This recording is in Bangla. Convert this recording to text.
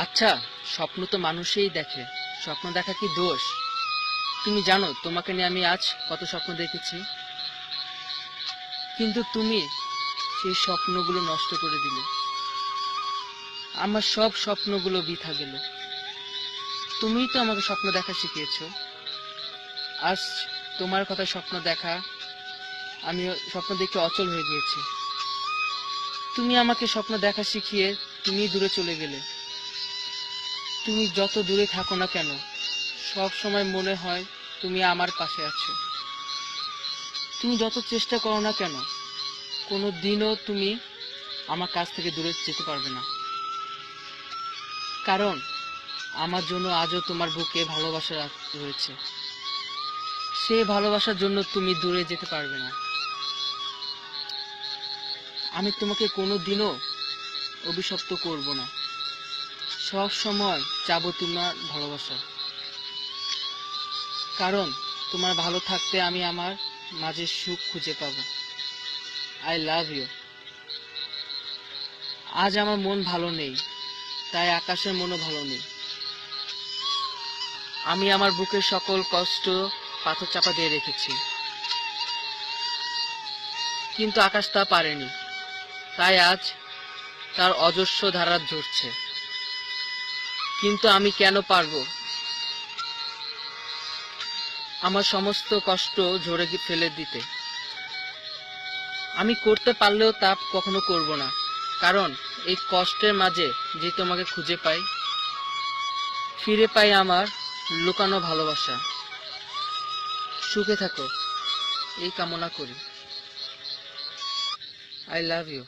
আচ্ছা স্বপ্ন তো মানুষেই দেখে। স্বপ্ন দেখা কি দোষ? তুমি জানো, তোমাকে নিয়ে আমি আজ কত স্বপ্ন দেখেছি। কিন্তু তুমি সেই স্বপ্নগুলো নষ্ট করে দিলে। আমার সব স্বপ্নগুলো বৃথা গেল। তুমিই তো আমাকে স্বপ্ন দেখা শিখিয়েছ। আজ তোমার কথা স্বপ্ন দেখা আমি স্বপ্ন দেখে অচল হয়ে গিয়েছি। তুমি আমাকে স্বপ্ন দেখা শিখিয়ে তুমি দূরে চলে গেলে। তুমি যত দূরে থাকো না কেন, সব সময় মনে হয় তুমি আমার পাশে আছো। তুমি যত চেষ্টা করো না কেন, কোনো দিনও তুমি আমার কাছ থেকে দূরে যেতে পারবে না। কারণ, আমার জন্য আজও তোমার বুকে ভালোবাসা রয়েছে। সে ভালোবাসার জন্য তুমি দূরে যেতে পারবে না। আমি তোমাকে কোনো দিনও অভিশপ্ত করব না। সব সময় চাবো তোমার ভালোবাসা কারণ তোমার ভালো থাকতে আমি আমার মাঝে সুখ খুঁজে পাবো। আই লাভ ইউ আজ আমার মন ভালো নেই, তাই আকাশের মনও ভালো নেই। আমি আমার বুকের সকল কষ্ট পাথর চাপা দিয়ে রেখেছি। কিন্তু আকাশ তা পারেনি, তাই আজ তার অজস্র ধারা ঝরছে কিন্তু আমি কেন পারব? আমার সমস্ত কষ্ট ঝরে ফেলে দিতে। আমি করতে পারলেও তা কখনো করব না। কারণ, এই কষ্টের মাঝে যে তোমাকে খুঁজে পাই, ফিরে পাই আমার লুকানো ভালোবাসা। সুখে থাকো। এই কামনা করি। I love you